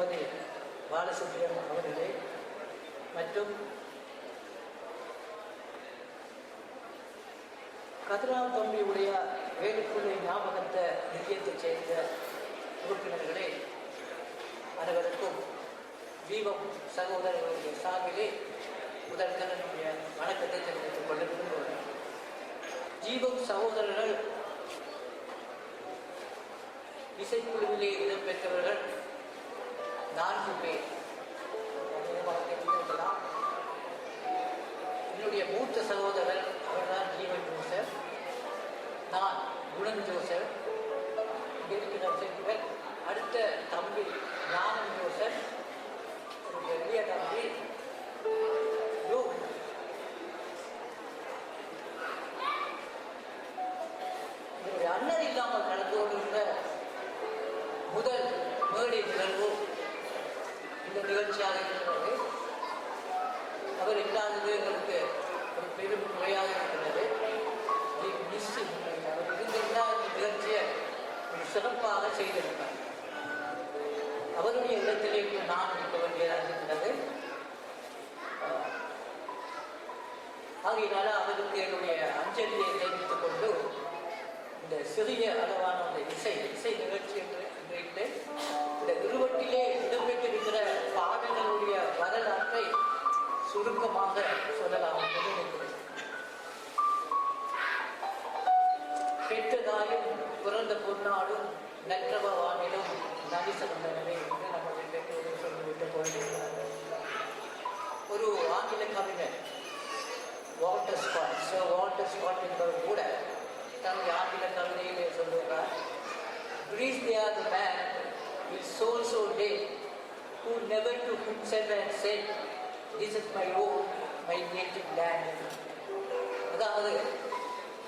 திருமதி பாலசுப்ரியம் அவர்களே மற்றும் கதிராம் தம்பியுடைய வேலுக்குள்ளை ஞாபகத்த நிதியத்தைச் சேர்ந்த உறுப்பினர்களே அனைவருக்கும் தீபம் சகோதரர்களுடைய சார்பிலே முதற்கன வணக்கத்தை தெரிவித்துக் கொள்ள விரும்புகிறேன் தீபம் சகோதரர்கள் இசைக்குழுவிலே இடம்பெற்றவர்கள் dar de ver. ஆகையினால அவருக்கு என்னுடைய அஞ்சலியை தெரிவித்துக் கொண்டு இந்த சிறிய அளவான அந்த இசை இசை நிகழ்ச்சி என்று என்று இந்த திருவட்டிலே இடம்பெற்றிருக்கிற பாடல்களுடைய வரலாற்றை சுருக்கமாக சொல்லலாம் என்று நினைக்கிறேன். பெற்றதாயும் பிறந்த பொன்னாடும் நற்றவ வானிலும் நபிசந்தனவே என்று நம்முடைய பெற்றோர்கள் சொல்லிவிட்டு போயிருக்கிறார்கள் ஒரு ஆங்கில கவிஞர் Walter Scott so Walter Scott என்பவர் கூட தன்னுடைய ஆங்கில கவிதையிலே சொல்லுகிறார் Greece there the man with day who dead to never set and and said this my oh my my native அதாவது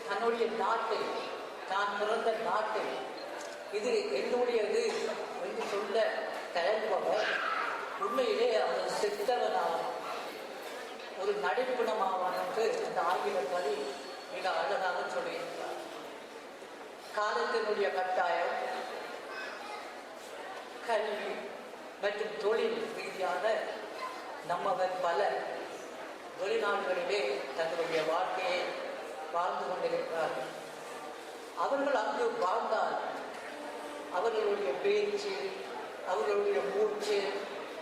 தன்னுடைய நாட்டை நான் பிறந்த நாட்டை இது என்னுடையது என்று சொல்ல தயங்குபவர் உண்மையிலே அவர் செத்தவனாக ஒரு நடைப்புணமாவான் என்று அந்த ஆங்கில மிக அழகாக சொல்லியிருக்கிறார். காலத்தினுடைய கட்டாயம் கல்வி மற்றும் தொழில் ரீதியாக நம்மவர் பலர் வெளிநாடுகளிலே தங்களுடைய வாழ்க்கையை வாழ்ந்து கொண்டிருக்கிறார்கள் அவர்கள் அங்கு வாழ்ந்தால் அவர்களுடைய பேச்சு அவர்களுடைய மூச்சு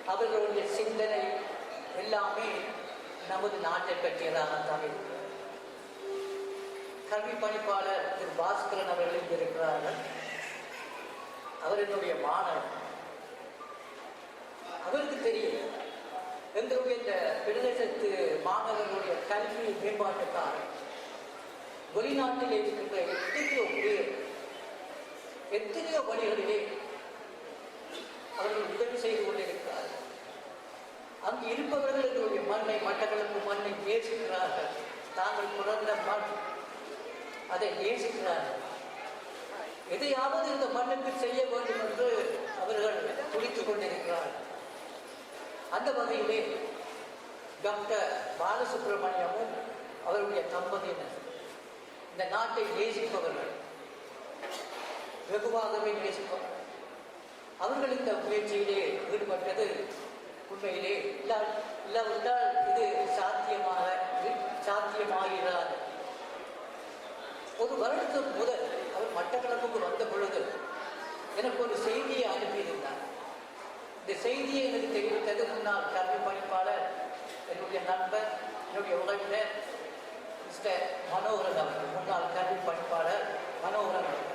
அவர்களுடைய சிந்தனை எல்லாமே நமது நாட்டை பற்றியதாகத்தான் தமிழ் கல்வி பணிப்பாளர் திரு பாஸ்கரன் அவர்கள் இங்கு இருக்கிறார்கள். அவர் என்னுடைய மாணவர். அவருக்கு தெரியும். எங்களுடைய இந்த பிரதேசத்து மாணவர்களுடைய கல்வி மேம்பாட்டுக்காக வெளிநாட்டில் இருக்கின்ற எத்தனையோ பேர் எத்தனையோ வழிகளிலே அவர்கள் உதவி செய்து கொண்டிருக்கிறார்கள். அங்கு இருப்பவர்கள் எங்களுடைய மண்ணை மட்டக்களப்பு மண்ணை நேசிக்கிறார்கள் தாங்கள் பிறந்த மண். அதை நேசிக்கிறார்கள் எதையாவது இந்த மண்ணுக்கு செய்ய வேண்டும் என்று அவர்கள் துடித்துக் கொண்டிருக்கிறார்கள். அந்த வகையிலே டாக்டர் பாலசுப்ரமணியமும் அவருடைய தம்பதியினர் இந்த நாட்டை நேசிப்பவர்கள் வெகுவாகவே நேசிப்பவர்கள். அவர்கள் இந்த முயற்சியிலே ஈடுபட்டது உண்மையிலே இல்லா இல்லாவிட்டால் இது சாத்தியமாக சாத்தியமாகிறார் ஒரு வருடத்துக்கு முதல் அவர் மட்டக்களப்புக்கு வந்த பொழுது எனக்கு ஒரு செய்தியை அனுப்பியிருந்தார். இந்த செய்தியை எனக்கு தெரிவித்தது முன்னாள் கல்வி பணிப்பாளர் என்னுடைய நண்பர் என்னுடைய உறவினர் மிஸ்டர் மனோகரன் அவர்கள் முன்னாள் கல்வி பணிப்பாளர் மனோகரன் அவர்கள்.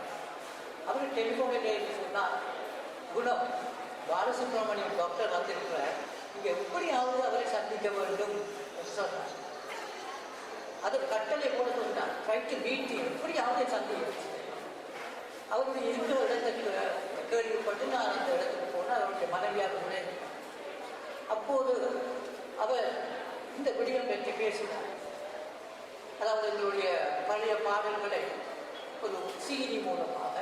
அவர் டெலிஃபோனில் சொன்னார் குணம் பாலசுப்ரமணியம் டாக்டர் வந்திருக்கிறார். இங்கே எப்படியாவது அவரை சந்திக்க வேண்டும் சொன்னார். அது கட்டளை கூட சொன்னார். ட்ரைட்டு மீட் எப்படியாவது சந்திக்க அவருடைய இருக்கிற இடத்துக்கு கேள்விப்பட்டு நான் அந்த இடத்துக்கு போனேன் அவருடைய மனைவியாக கூட அப்போது அவர் இந்த விடயம் பற்றி பேசினார். அதாவது எங்களுடைய பழைய பாடல்களை ஒரு சீரி மூலமாக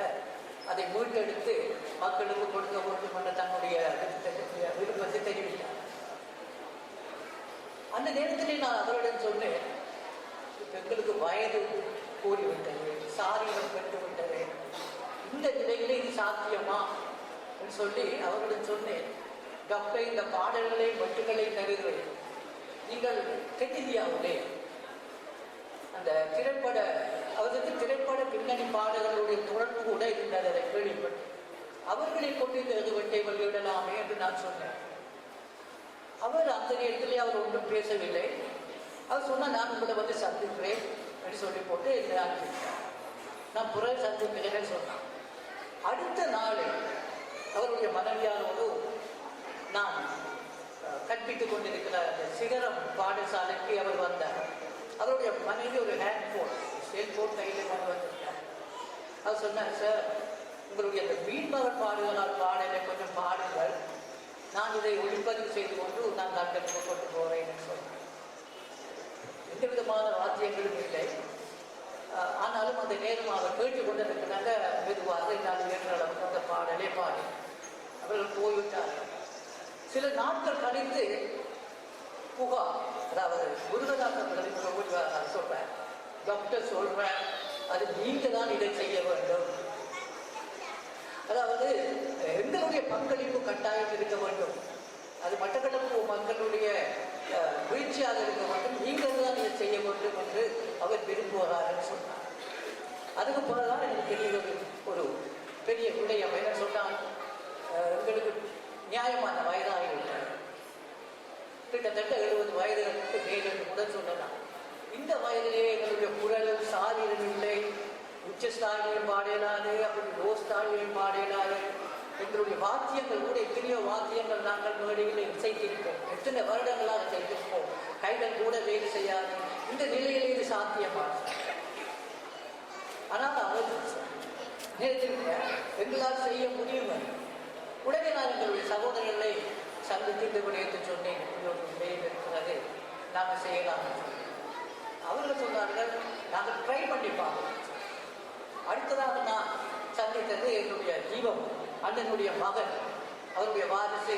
அதை மீட்டெடுத்து மக்களுக்கு கொடுக்க வேண்டும் என்ற தன்னுடைய விருப்பத்தை விருப்பத்தை தெரிவித்தார். அந்த நேரத்திலே நான் அவரிடம் சொன்னேன் "இப்ப எங்களுக்கு வயது கூறிவிட்டது சாரியம் பெற்றுவிட்டது. இந்த நிலையிலே இது சாத்தியமா? என்று சொல்லி அவரிடம் சொன்னேன் டாக்டர் இந்த பாடல்களை மட்டுகளை தருகிறேன். நீங்கள் தென்னிந்தியாவிலே அந்த திரைப்பட அவருக்கு திரைப்பட பின்னணி பாடல்களுடைய தொடர்பு கூட இருந்தது அதை கேள்விப்பட்டு அவர்களை கொண்டு இந்த விட்டே வெளியிடலாமே என்று நான் சொன்னேன். அவர் அந்த நேரத்திலே அவர் ஒன்றும் பேசவில்லை. அவர் சொன்னால் நான் உங்களை வந்து சந்திக்கிறேன் என்று சொல்லி போட்டு என்னை அனுப்பிட்டார் நான் புற சந்திக்கிறேன்னு சொன்னான். அடுத்த நாள் அவருடைய மனைவியாரோடு நான் கற்பித்துக் கொண்டிருக்கிற அந்த சிகரம் பாடசாலைக்கு அவர் வந்தார். அவருடைய மனைவி ஒரு ஹேண்ட் ஹேண்ட்ஃபோன் செல்போன் கையில் கொண்டு வந்திருக்கார் அவர் சொன்னார் சார் உங்களுடைய அந்த மீன்பவர் பாடுகளால் பாடலை கொஞ்சம் பாடுங்கள். நான் இதை ஒளிப்பதிவு செய்து கொண்டு நான் லண்டனுக்கு கொண்டு போகிறேன் என்று சொன்னேன் எந்த விதமான வாத்தியங்களும் இல்லை. ஆனாலும் அந்த நேரம் அவர் கேட்டு கொண்டிருக்கிறாங்க. மெதுவாக என்னால் இயன்ற அளவுக்கு அந்த பாடலே பாடி அவர்கள் போய்விட்டார்கள். சில நாட்கள் கழித்து புகா அதாவது முருகதாசன் சொல்வேன் டாக்டர் சொல்றேன் அது நீங்க தான் இதை செய்ய வேண்டும். அதாவது எங்களுடைய பங்களிப்பு கட்டாயம் இருக்க வேண்டும். அது மட்டக்களப்பு மக்களுடைய முயற்சியாக வீழ்ச்சியாக இருக்க வேண்டும். நீங்கள் தான் இதை செய்ய வேண்டும் என்று அவர் விரும்புகிறார் சொன்னார். அதுக்கு பிறகுதான் எனக்கு பெரிய ஒரு ஒரு பெரிய விடயம். என்ன சொன்னால் எங்களுக்கு நியாயமான வயதாக இருக்கிறார் கிட்டத்தட்ட எழுபது வயதுகளுக்கு மேல் என்று கூட சொல்லலாம். இந்த வயதிலே எங்களுடைய குரல் சாரீரம் இல்லை. உச்ச ஸ்தானியம் அப்படி கோஸ்தானியம் ஸ்தானியம் எங்களுடைய வாத்தியங்கள் கூட எத்தனையோ வாத்தியங்கள் நாங்கள் மேடையில் இசைத்திருப்போம். எத்தனை வருடங்களாக செய்திருப்போம் கைகள் கூட வேலை செய்யாது. இந்த நிலையில் இது சாத்தியமாக ஆனால் அவர் நேரத்தில் எங்களால் செய்ய முடியும்? உடனே நான் எங்களுடைய சகோதரர்களை சந்தித்து இந்த விடயத்தை சொன்னேன். இப்படி இருக்கிறது. நாங்கள் செய்யலாம். அவர்கள் சொன்னார்கள் நாங்கள் ட்ரை பண்ணி பார்ப்போம். அடுத்ததாக நான் சந்தித்தது என்னுடைய ஜீவம் அண்ணனுடைய மகன் அவருடைய வாரிசு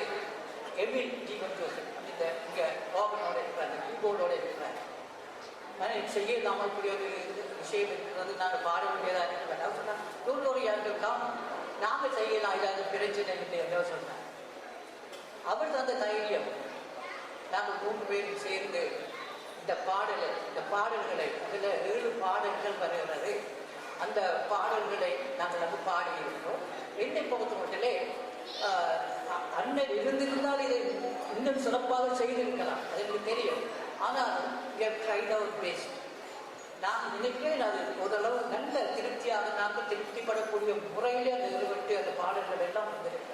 எமில் ஜீவன் ஜோசப். இந்த இங்கே ஓபனோட இருக்கிறார் கீபோர்டோட இருக்கிறார். ஆனால் இது செய்ய இல்லாமல் கூடிய ஒரு இது விஷயம் இருக்கிறது. நாங்கள் பாட வேண்டியதாக இருக்கிறேன் அவர் சொன்னார் நூறு யாருக்கெல்லாம் நாங்கள் செய்யலாம் இல்லாத பிரச்சனை இல்லை என்று சொன்னார். அவர் தந்த தைரியம் நாங்கள் மூன்று பேரும் சேர்ந்து இந்த பாடலை இந்த பாடல்களை அதில் ஏழு பாடல்கள் வருகிறது. அந்த பாடல்களை நாங்கள் வந்து பாடியிருக்கிறோம். என்னை பொறுத்த மட்டிலே அண்ணன் இருந்திருந்தால் இதை இன்னும் சிறப்பாக செய்திருக்கலாம். அது எனக்கு தெரியும். ஆனாலும் ட்ரைட் அவர் பேஸ்ட் நான் நினைக்கிறேன் அது ஓரளவு நல்ல திருப்தியாக நாங்கள் திருப்திப்படக்கூடிய முறையில் அந்த நிறுவட்டு அந்த பாடல்கள் எல்லாம் வந்திருக்கு.